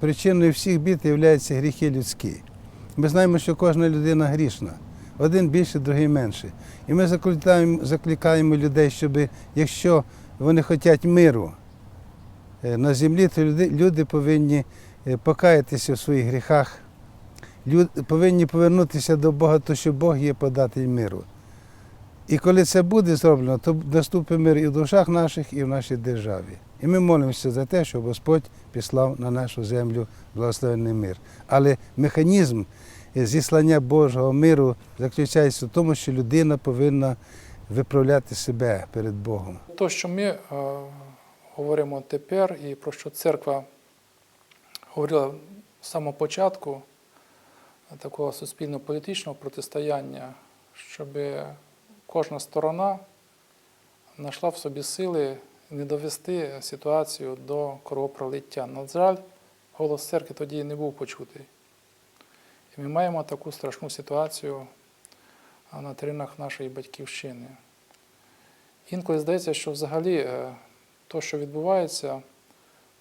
причиною всіх бід є гріхи людські. Ми знаємо, що кожна людина грішна. Один більше, другий менше. І ми закликаємо, закликаємо людей, щоб якщо вони хочуть миру е, на землі, то люди, люди повинні е, покаятися у своїх гріхах, Люд, повинні повернутися до Бога, то що Бог є податель миру. І коли це буде зроблено, то наступить мир і в душах наших, і в нашій державі. І ми молимося за те, щоб Господь післав на нашу землю благословенний мир. Але механізм зіслання Божого миру заключається в тому, що людина повинна виправляти себе перед Богом. То, що ми е, говоримо тепер, і про що церква говорила з самого початку е, такого суспільно-політичного протистояння, щоб кожна сторона знайшла в собі сили не довести ситуацію до кровопролиття. На жаль, голос церкви тоді не був почутий. І ми маємо таку страшну ситуацію на теренах нашої батьківщини. Інколи здається, що взагалі е, то, що відбувається,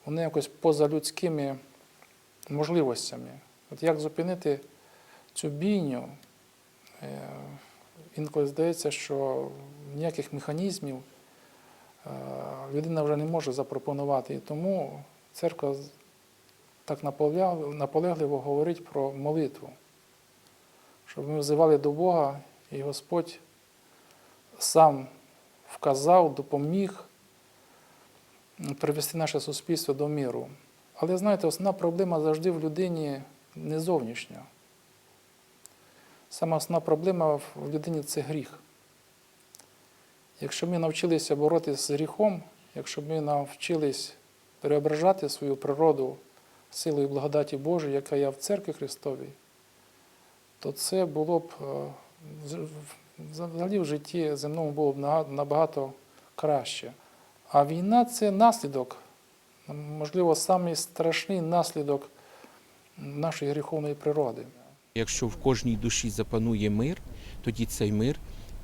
воно якось поза людськими можливостями. От як зупинити цю бійню, е, інколи здається, що ніяких механізмів людина вже не може запропонувати. І тому церква так наполегливо говорить про молитву, щоб ми взивали до Бога, і Господь сам вказав, допоміг привести наше суспільство до миру. Але знаєте, основна проблема завжди в людині не зовнішня. Сама основна проблема в людині це гріх. Якщо ми навчилися боротися з гріхом, якщо ми навчились переображати свою природу силою благодаті Божої, яка є в церкві Христовій, то це було б е, взагалі в житті земному було б набагато краще. А війна це наслідок, можливо, самий страшний наслідок нашої гріховної природи. Якщо в кожній душі запанує мир, тоді цей мир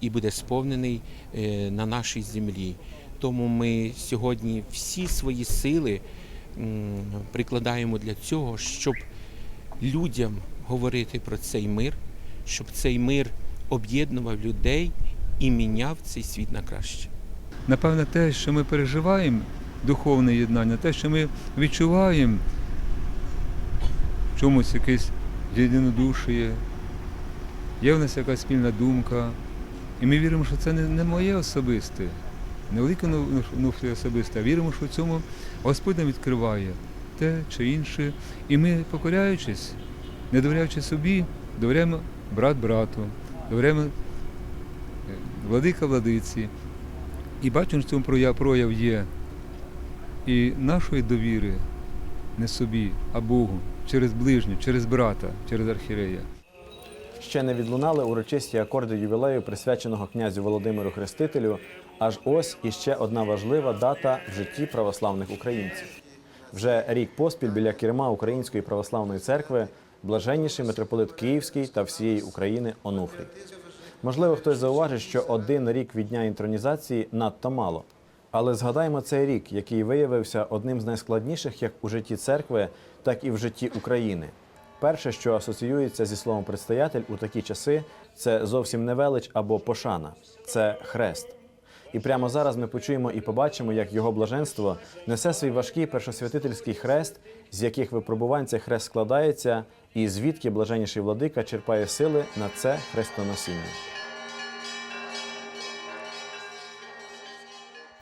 і буде сповнений е, на нашій землі. Тому ми сьогодні всі свої сили прикладаємо для цього, щоб людям говорити про цей мир, щоб цей мир об'єднував людей і міняв цей світ на краще. Напевне, те, що ми переживаємо, духовне єднання, те, що ми відчуваємо в чомусь якесь єдинодушіє, є в нас якась спільна думка. І ми віримо, що це не, моє особисте, не велике ну- ну, ну, особисте, а віримо, що в цьому Господь нам відкриває те чи інше. І ми, покоряючись, не довіряючи собі, довіряємо брат брату, довіряємо е, владика владиці. І бачимо, що в цьому прояв є і нашої довіри не собі, а Богу, через ближню, через брата, через архірея. Ще не відлунали урочисті акорди ювілею, присвяченого князю Володимиру Хрестителю. Аж ось іще одна важлива дата в житті православних українців. Вже рік поспіль біля керма Української православної церкви блаженніший митрополит Київський та всієї України Онуфрій. Можливо, хтось зауважить, що один рік від дня інтронізації надто мало. Але згадаймо цей рік, який виявився одним з найскладніших як у житті церкви, так і в житті України. Перше, що асоціюється зі словом предстоятель у такі часи, це зовсім не велич або пошана, це хрест. І прямо зараз ми почуємо і побачимо, як його блаженство несе свій важкий першосвятительський хрест, з яких випробувань цей хрест складається, і звідки блаженніший владика черпає сили на це хрестоносіння.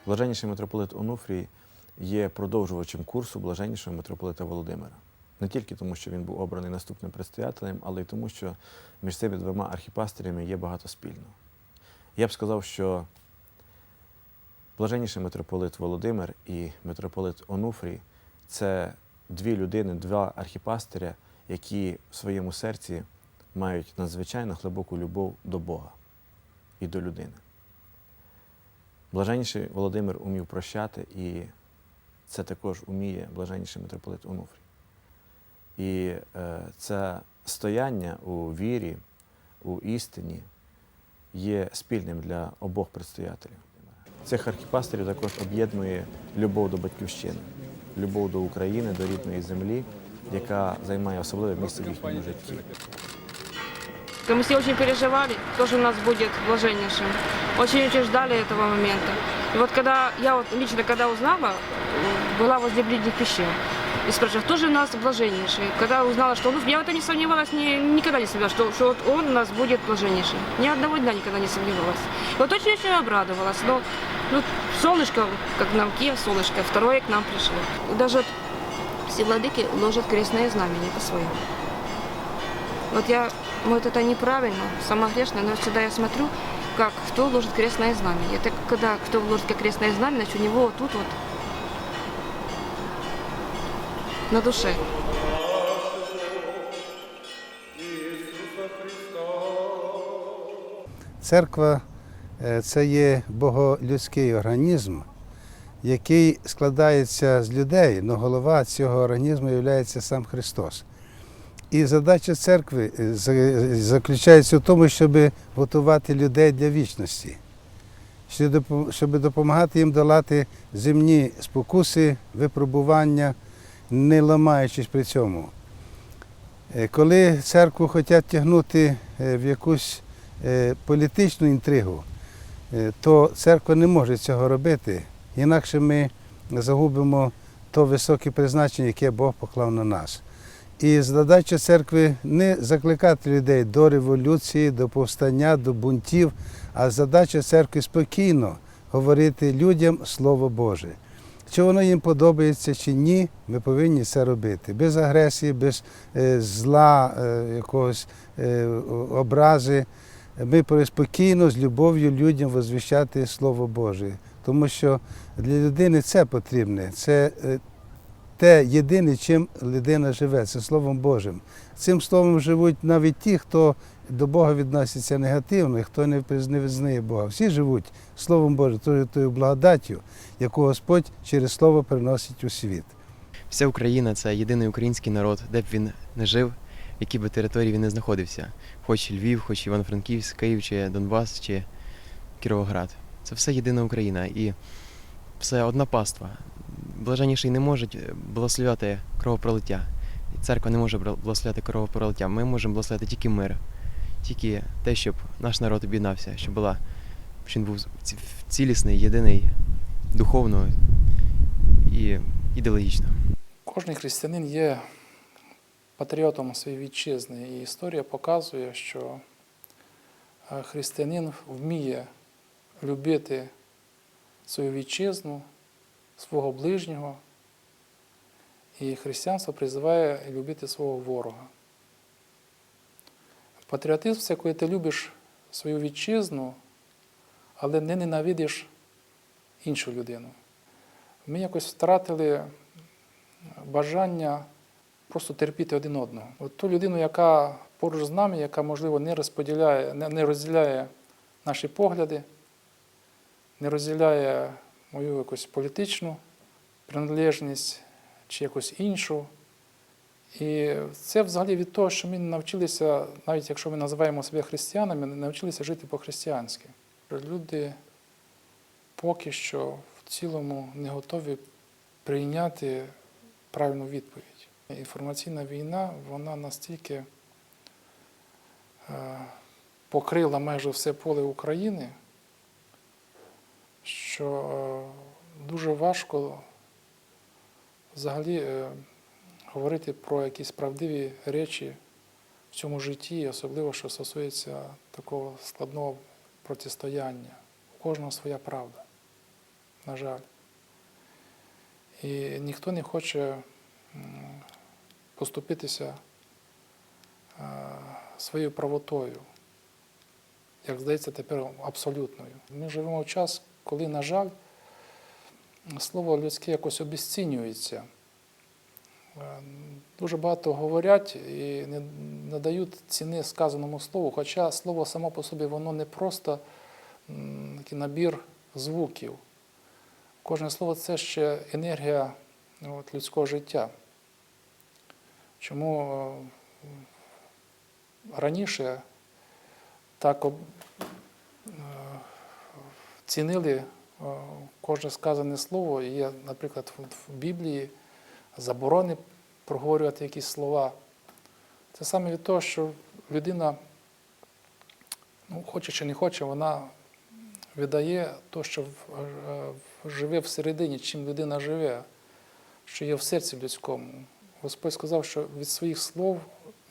Блаженніший митрополит Онуфрій є продовжувачем курсу блаженнішого митрополита Володимира. Не тільки тому, що він був обраний наступним предстоятелем, але й тому, що між цими двома архіпастирями є багато спільного. Я б сказав, що блаженніший митрополит Володимир і митрополит Онуфрій це дві людини, два архіпастиря, які в своєму серці мають надзвичайно глибоку любов до Бога і до людини. Блаженніший Володимир умів прощати, і це також уміє блаженніший митрополит Онуфрій. І е, це стояння у вірі, у істині є спільним для обох предстоятелів. Цих архіпастерів також об'єднує любов до батьківщини, любов до України, до рідної землі яка займає особливе місце в їхньому житті. Мы все очень переживали, кто же у нас будет блаженнейшим. Очень-очень ждали этого момента. И вот когда я вот лично когда узнала, м, была возле ближних пещер. И спрашивала, кто же у нас блаженнейший? Когда узнала, что он, я в этом не сомневалась, ни- никогда не сомневалась, что, что вот он у нас будет блаженнейшим. Ни одного дня никогда не сомневалась. И вот очень-очень обрадовалась. Но ну, солнышко, как нам Киев, солнышко, второе к нам пришло. И даже вот все владыки ложат крестное знамение по своему. Вот я, может, это неправильно, сама грешная, но всегда я смотрю, как кто ложит крестное знамение. Это когда кто ложит крестное знамение, значит, у него вот тут вот на душе. Церква е, це є боголюдський організм, який складається з людей, але голова цього організму є сам Христос. І задача церкви е, заключається в тому, щоб готувати людей для вічності, щоб допомагати їм долати земні спокуси, випробування, не ламаючись при цьому. Е, Коли церкву хочуть тягнути е, в якусь е, політичну інтригу, то церква не може цього робити, інакше ми загубимо то високе призначення, яке Бог поклав на нас. І задача церкви не закликати людей до революції, до повстання, до бунтів, а задача церкви спокійно говорити людям Слово Боже. Чи воно їм подобається чи ні, ми повинні це робити. Без агресії, без е, зла, е, якогось е, образи. Ми спокійно з любов'ю людям возвіщати Слово Боже. Тому що для людини це потрібне. Це те єдине, чим людина живе, це Словом Божим. Цим словом живуть навіть ті, хто до Бога відноситься негативно, і хто не визнає Бога. Всі живуть Словом Божим, тою, тою благодаттю, яку Господь через Слово приносить у світ. Вся Україна це єдиний український народ, де б він не жив, в якій би території він не знаходився. Хоч Львів, хоч Івано-Франківськ, Київ, чи Донбас, чи Кіровоград. Це все єдина Україна і все одна паства. Блаженніший не можуть благословляти кровопролиття. Церква не може бла- благословляти кровопролиття. Ми можемо благословляти тільки мир, тільки те, щоб наш народ об'єднався, щоб була, щоб він був цілісний, єдиний, духовно і ідеологічно. Кожний християнин є патріотом своєї вітчизни, і історія показує, що е, християнин вміє любити свою вітчизну, свого ближнього, і християнство призиває любити свого ворога. Патріотизм це коли ти любиш свою вітчизну, але не ненавидиш іншу людину. Ми якось втратили бажання просто терпіти один одного. От ту людину, яка поруч з нами, яка, можливо, не розподіляє, не, розділяє наші погляди, не розділяє мою якусь політичну приналежність чи якусь іншу. І це взагалі від того, що ми навчилися, навіть якщо ми називаємо себе християнами, навчилися жити по-християнськи. Люди поки що в цілому не готові прийняти правильну відповідь. Інформаційна війна, вона настільки е, покрила майже все поле України, що е, дуже важко взагалі е, говорити про якісь правдиві речі в цьому житті, особливо що стосується такого складного протистояння. У кожного своя правда, на жаль. І ніхто не хоче поступитися своєю правотою, як здається, тепер абсолютною. Ми живемо в час, коли, на жаль, слово людське якось обесцінюється. Е, Дуже багато говорять і не надають ціни сказаному слову, хоча слово само по собі воно не просто такий набір звуків. Кожне слово це ще енергія от, людського життя. Чому е, раніше так е, цінили кожне сказане слово. Є, наприклад, в Біблії заборони проговорювати якісь слова. Це саме від того, що людина, ну, хоче чи не хоче, вона видає те, що е, живе всередині, чим людина живе, що є в серці людському. Господь сказав, що від своїх слов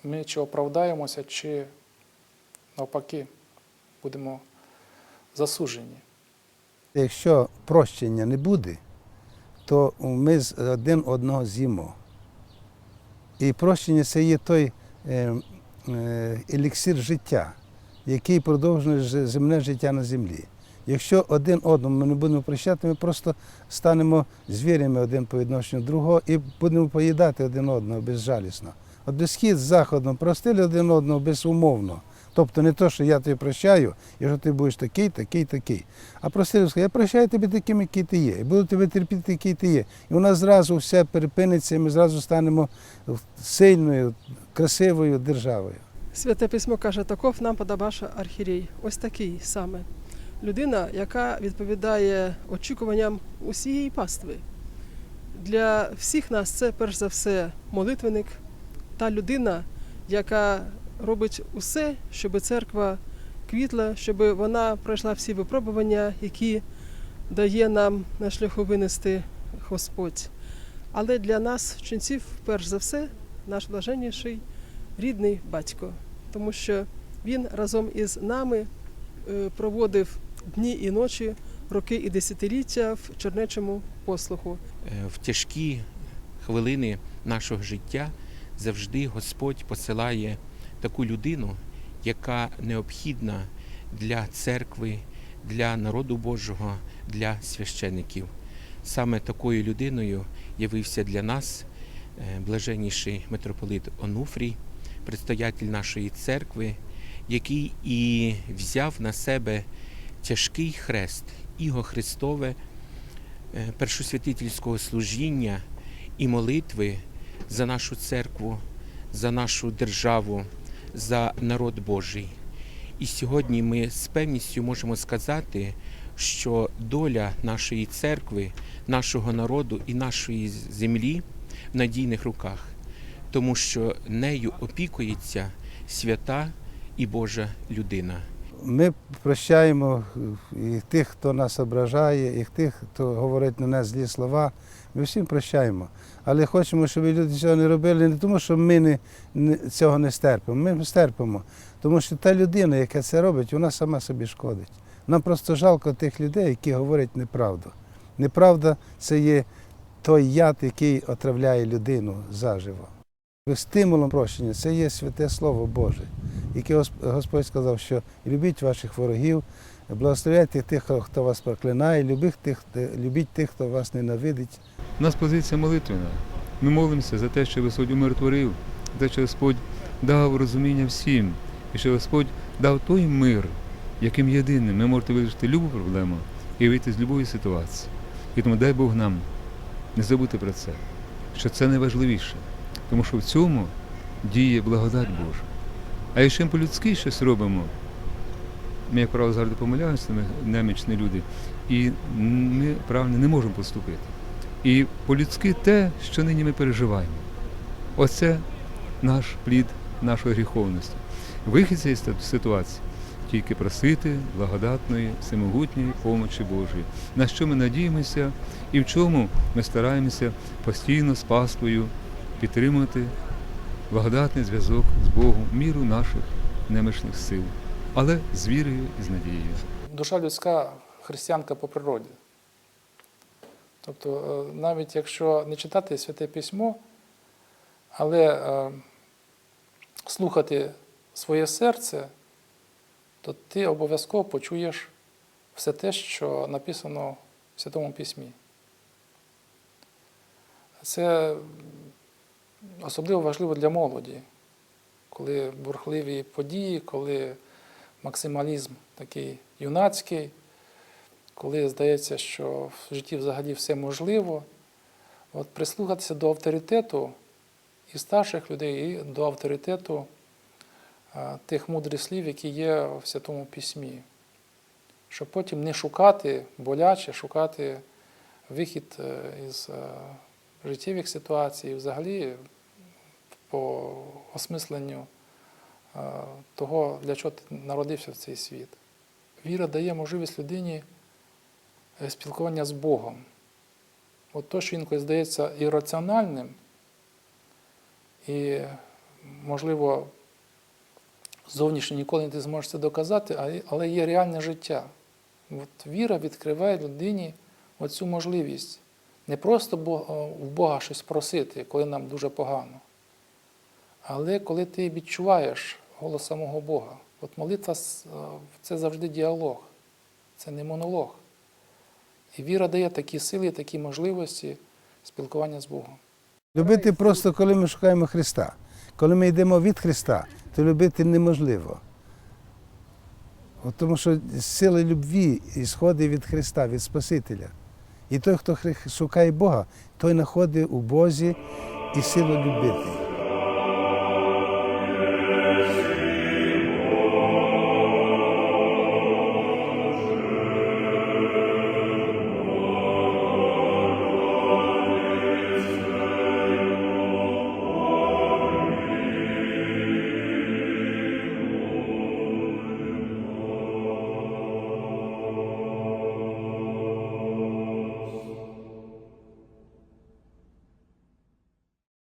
ми чи оправдаємося, чи навпаки будемо засуджені. Якщо прощення не буде, то ми один одного з'їмо. І прощення це є той е, е, еліксир життя, який продовжує земне життя на землі. Якщо один одному ми не будемо прощати, ми просто станемо звірями один по відношенню другого і будемо поїдати один одного безжалісно. От без схід з заходом простили один одного безумовно. Тобто не то, що я тобі прощаю, і що ти будеш такий, такий, такий. А простили сказати, я прощаю тебе таким, який ти є, і буду тебе терпіти, який ти є. І у нас зразу все перепиниться, і ми зразу станемо сильною, красивою державою. Святе письмо каже, таков нам подобаша архірей. Ось такий саме. Людина, яка відповідає очікуванням усієї пастви. Для всіх нас це перш за все молитвенник, та людина, яка робить усе, щоб церква квітла, щоб вона пройшла всі випробування, які дає нам на шляху винести Господь. Але для нас, ченців, перш за все, наш блаженніший рідний батько, тому що він разом із нами е, проводив дні і ночі, роки і десятиліття в чернечому послуху. Е, в тяжкі хвилини нашого життя завжди Господь посилає таку людину, яка необхідна для церкви, для народу Божого, для священиків. Саме такою людиною явився для нас е, блаженніший митрополит Онуфрій, предстоятель нашої церкви, який і взяв на себе тяжкий хрест, іго Христове, е, першосвятительського служіння і молитви за нашу церкву, за нашу державу, за народ Божий. І сьогодні ми з певністю можемо сказати, що доля нашої церкви, нашого народу і нашої землі в надійних руках, тому що нею опікується свята і Божа людина. Ми прощаємо і тих, хто нас ображає, і тих, хто говорить на нас злі слова. Ми всім прощаємо. Але хочемо, щоб люди цього не робили не тому, що ми не, не, цього не стерпимо. Ми стерпимо. Тому що та людина, яка це робить, вона сама собі шкодить. Нам просто жалко тих людей, які говорять неправду. Неправда це є той яд, який отравляє людину заживо. Стимулом прощення це є святе Слово Боже, яке Господь сказав, що любіть ваших ворогів, благословляйте тих, хто вас проклинає, любіть тих, любіть тих, хто вас ненавидить. У нас позиція молитвена. Ми молимося за те, що Господь умиротворив, за те, що Господь дав розуміння всім, і що Господь дав той мир, яким єдиним ми можете вирішити любу проблему і вийти з будь-якої ситуації. І тому дай Бог нам не забути про це, що це найважливіше, тому що в цьому діє благодать Божа. А якщо ми по-людськи щось робимо, ми, як правило, завжди помиляємося, ми немічні люди, і ми правильно не можемо поступити. І по-людськи те, що нині ми переживаємо. Оце наш плід нашої гріховності. Вихід цієї ситуації тільки просити благодатної, всемогутньої помочі Божої, на що ми надіємося і в чому ми стараємося постійно з паствою підтримувати благодатний зв'язок з Богом, міру наших немишних сил, але з вірою і з надією. Душа людська християнка по природі. Тобто, е, навіть якщо не читати святе письмо, але е, слухати своє серце, то ти обов'язково почуєш все те, що написано в Святому Письмі. Це особливо важливо для молоді, коли бурхливі події, коли максималізм такий юнацький, коли здається, що в житті взагалі все можливо. От прислухатися до авторитету і старших людей, і до авторитету тих мудрих слів, які є в Святому Письмі. Щоб потім не шукати боляче, шукати вихід е, із е, життєвих ситуацій, і взагалі по осмисленню того, для чого ти народився в цей світ. Віра дає можливість людині е, спілкування з Богом. От то, що інколи здається ірраціональним, і, можливо, зовнішньо ніколи не зможеш це доказати, але є реальне життя. От віра відкриває людині оцю можливість не просто в Бога щось просити, коли нам дуже погано, але коли ти відчуваєш голос самого Бога. От молитва е, це завжди діалог, це не монолог. І віра дає такі сили, такі можливості спілкування з Богом. Любити просто, коли ми шукаємо Христа. Коли ми йдемо від Христа, то любити неможливо. От тому що сила любві ісходить від Христа, від Спасителя. І той, хто шукає Бога, той знаходить у Бозі і силу любити.